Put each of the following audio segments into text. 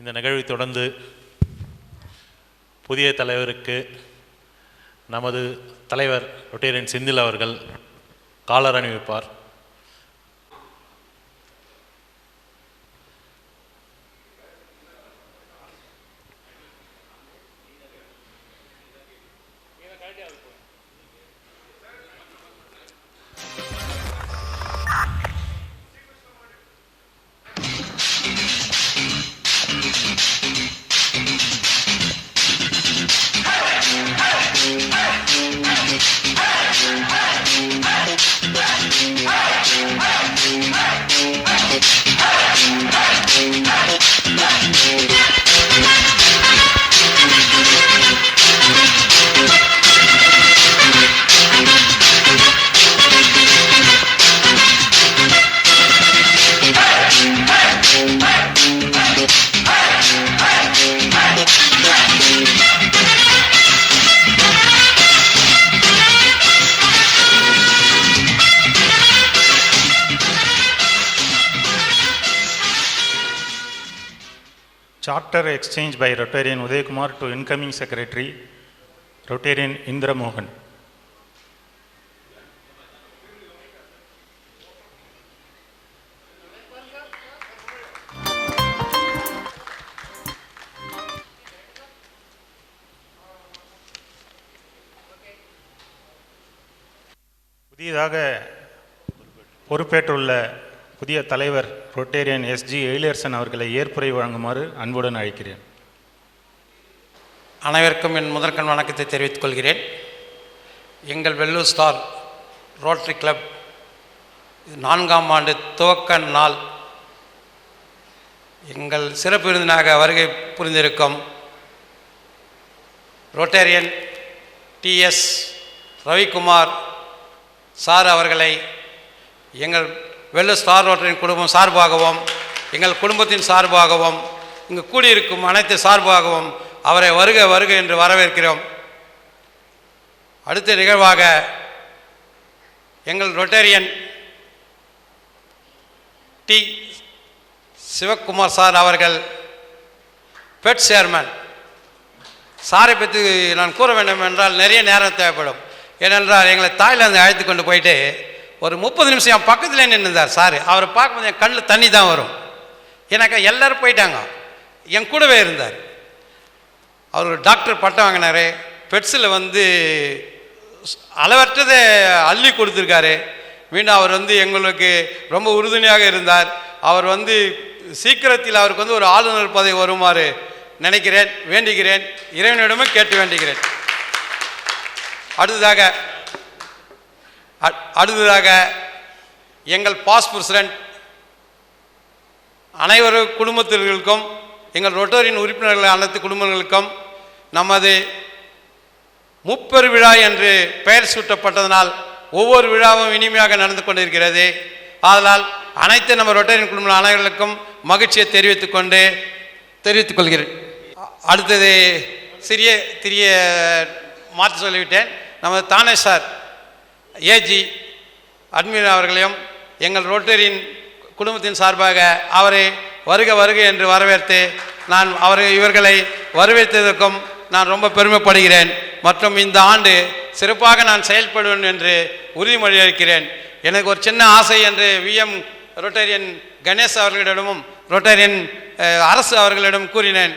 இந்த நிகழ்வை தொடர்ந்து புதிய தலைவருக்கு நமது தலைவர் ரொட்டேரியன் செந்தில் அவர்கள் காலர் அணிவிப்பார். Charter exchange by Rotarian Uday Kumar to incoming secretary, Rotarian Indra Mohan. புதியதாக பொறுப்பேற்றுள்ள புதிய தலைவர் ரொட்டேரியன் எஸ்ஜி எழிலரசன் அவர்களை ஏற்புரை வழங்குமாறு அன்புடன் அழைக்கிறேன். அனைவருக்கும் என் முதற்கண் வணக்கத்தை தெரிவித்துக் கொள்கிறேன். எங்கள் வெள்ளூர் ஸ்டார் ரோட்டரி கிளப் நான்காம் ஆண்டு துவக்க நாள். எங்கள் சிறப்பு விருந்தினாக வருகை புரிந்திருக்கும் ரோட்டேரியன் டிஎஸ் ரவிக்குமார் சார் அவர்களை எங்கள் வெள்ள ஸ்டார் ரோட்டரின் குடும்பம் சார்பாகவும் எங்கள் குடும்பத்தின் சார்பாகவும் இங்கு கூடியிருக்கும் அனைத்து சார்பாகவும் அவரை வருக வருக என்று வரவேற்கிறோம். அடுத்த நிகழ்வாக எங்கள் ரொட்டேரியன் டி. சிவக்குமார் சார் அவர்கள் பெட் சேர்மன். சாரை பற்றி நான் கூற வேண்டும் என்றால் நிறைய நேரம் தேவைப்படும். ஏனென்றால் எங்களை தாய்லாந்து அழைத்து கொண்டு போயிட்டு ஒரு முப்பது நிமிஷம் என் பக்கத்தில் நின்றுந்தார் சார். அவரை பார்க்கும்போது என் கண்ணில் தண்ணி தான் வரும். எனக்கா எல்லோரும் போயிட்டாங்க. என் கூடவே இருந்தார். அவர் ஒரு டாக்டர் பட்டம் வாங்கினார். பெட்ஸில் வந்து அளவற்றதை அள்ளி கொடுத்துருக்காரு. மீண்டும் அவர் வந்து எங்களுக்கு ரொம்ப உறுதுணையாக இருந்தார். அவர் வந்து சீக்கிரத்தில் அவருக்கு வந்து ஒரு ஆளுநர் பதவி வருமாறு நினைக்கிறேன் வேண்டுகிறேன். இறைவனிடமும் கேட்டு வேண்டுகிறேன். அடுத்ததாக அடுத்ததாக எங்கள் பாஸ் பிரசிடென்ட் அனைவரு குடும்பத்தினர்களுக்கும் எங்கள் ரொட்டரின் உறுப்பினர்கள் அனைத்து குடும்பங்களுக்கும் நமது முப்பெரு விழா என்று பெயர் சூட்டப்பட்டதனால் ஒவ்வொரு விழாவும் இனிமையாக நடந்து கொண்டிருக்கிறது. ஆதலால் அனைத்து நம்ம ரொட்டரின் குடும்ப அனைவர்களுக்கும் மகிழ்ச்சியை தெரிவித்துக் கொண்டு தெரிவித்துக் கொள்கிறேன். அடுத்தது சிறிய சிறிய மாற்றி சொல்லிவிட்டேன். நமது தானே சார். ஏஜி அட்மின் அவர்களையும் எங்கள் ரோட்டரியின் குடும்பத்தின் சார்பாக அவரை வருக வருக என்று வரவேற்று நான் அவரை இவர்களை வரவேற்றதற்கும் நான் ரொம்ப பெருமைப்படுகிறேன். மற்றும் இந்த ஆண்டு சிறப்பாக நான் செயல்படுவேன் என்று உறுதிமொழி அளிக்கிறேன். எனக்கு ஒரு சின்ன ஆசை என்று விஎம் ரொட்டேரியன் கணேஷ் அவர்களிடமும் ரொட்டேரியன் அரசு அவர்களிடம் கூறினேன்.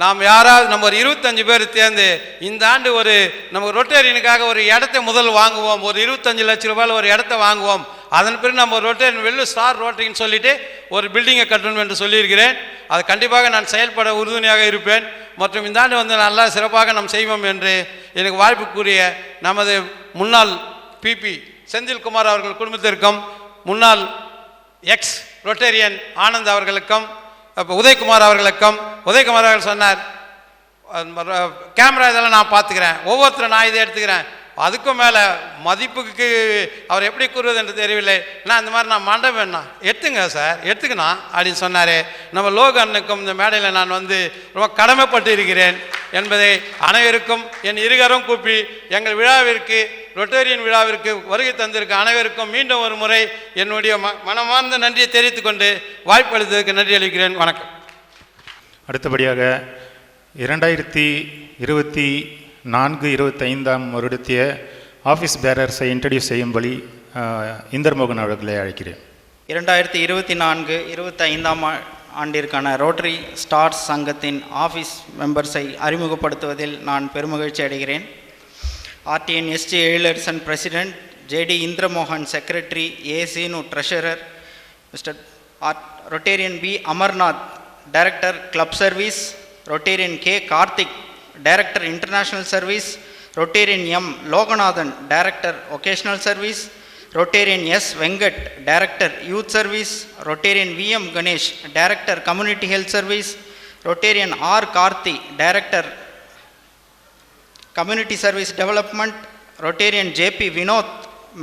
நாம் யாராவது நம்ம ஒரு இருபத்தஞ்சு பேர் சேர்ந்து இந்த ஆண்டு ஒரு நம்ம ரொட்டேரியனுக்காக ஒரு இடத்த முதல் வாங்குவோம். ஒரு இருபத்தஞ்சு லட்ச ரூபாயில் ஒரு இடத்த வாங்குவோம். அதன் பிறகு நம்ம ரொட்டேரியன் வெள்ளு ஸ்டார் ரோட்டரின்னு சொல்லிட்டு ஒரு பில்டிங்கை கட்டணும் என்று சொல்லியிருக்கிறேன். அது கண்டிப்பாக நான் செயல்பட உறுதுணையாக இருப்பேன். மற்றும் இந்த ஆண்டு வந்து நல்லா சிறப்பாக நாம் செய்வோம் என்று எனக்கு வாய்ப்பு கூறிய நமது முன்னாள் பிபி செந்தில்குமார் அவர்கள் குடும்பத்திற்கும் முன்னாள் எக்ஸ் ரொட்டேரியன் ஆனந்த் அவர்களுக்கும் அப்போ உதயகுமார் அவர்களுக்கும் உதயகுமார் அவர்கள் சொன்னார் கேமரா இதெல்லாம் நான் பார்த்துக்கிறேன். ஒவ்வொருத்தரும் நான் இதை எடுத்துக்கிறேன். அதுக்கும் மேலே மதிப்புக்கு அவர் எப்படி கூறுவது என்று தெரியவில்லை. நான் இந்த மாதிரி நான் மண்டபம் வேணா எடுத்துங்க சார் எடுத்துக்கணும் அப்படின்னு சொன்னார். நம்ம லோகண்ணுக்கும் இந்த மேடையில் நான் வந்து ரொம்ப கடமைப்பட்டு இருக்கிறேன் என்பதை அனைவருக்கும் என் இருகரும் கூப்பி எங்கள் விழாவிற்கு ரொட்டேரியன் விழாவிற்கு வருகை தந்திருக்க அனைவருக்கும் மீண்டும் ஒரு முறை என்னுடைய ம மனமார்ந்த நன்றியை தெரிவித்துக் கொண்டு வாய்ப்பு அளித்ததற்கு நன்றி அளிக்கிறேன். வணக்கம். அடுத்தபடியாக இரண்டாயிரத்தி இருபத்தி நான்கு இருபத்தைந்தாம் வருடத்திய ஆஃபீஸ் பேரர்ஸை இன்ட்ரடியூஸ் செய்யும்படி இந்தர்மோகன் அவர்களை அழைக்கிறேன். இரண்டாயிரத்தி இருபத்தி நான்கு இருபத்தைந்தாம் ஆண்டிற்கான ரோட்டரி ஸ்டார்ஸ் சங்கத்தின் ஆஃபீஸ் மெம்பர்ஸை அறிமுகப்படுத்துவதில் நான் பெருமகிழ்ச்சி அடைகிறேன். RTN ST Ezhilarasan president JD Indiramohan secretary A Seenu treasurer mister R Rotarian P Amarnath director club service Rotarian K Karthik director international service Rotarian M Loganathan director vocational service Rotarian S Venkat director youth service Rotarian V M Ganesh director community health service Rotarian R Karthi director community service development Rotarian JP Vinod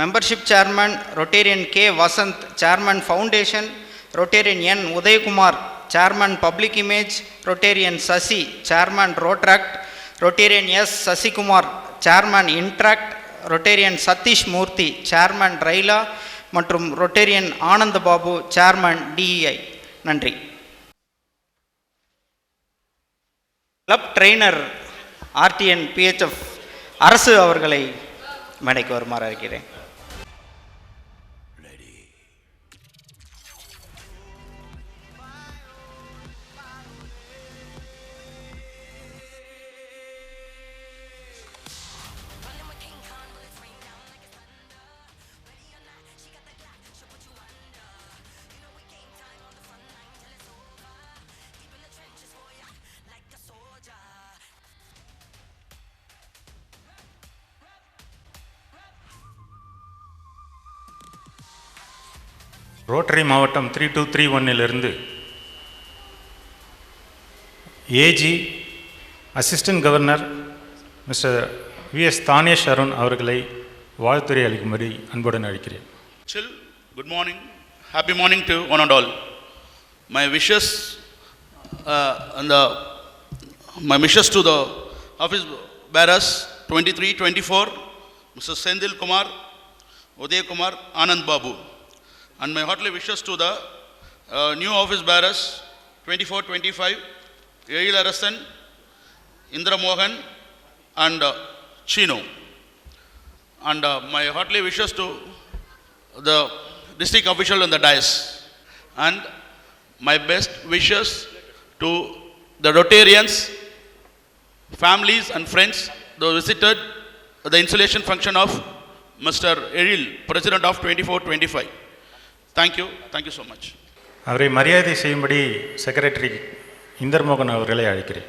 membership chairman Rotarian K Vasanth chairman foundation Rotarian N Udayakumar chairman public image Rotarian Sasi chairman Rotaract Rotarian S Sasikumar chairman Interact Rotarian Satish Murthy chairman RYLA மற்றும் Rotarian Anand Babu chairman DEI நன்றி. Club trainer RTN PHF Arasu அவர்களை மேடைக்கு வருமாறு இருக்கிறேன் Rotary மாவட்டம் three two three ஒன்னிலிருந்து AG assistant governor mister V S Dhanesh Arun அவர்களை வாழ்த்துறை அளிக்கும்படி அன்புடன் அழைக்கிறேன் சில் good morning happy morning to one and all my wishes and my wishes to the office bearers twenty three twenty four mister Senthil Kumar Udayakumar Anand Babu And my heartly wishes to the uh, new office bearers 24, 25, Yail Arasan, Indra Mohan, and uh, Chino. And uh, my heartly wishes to the district official and the dais. And my best wishes to the Rotarians, families and friends who visited the installation function of Mr. Eril, President of 2425. Thank you thank you so much அவரை மரியாதை செய்யும்படி secretary இந்தர்மோகன் அவர்களை அழைக்கிறேன்.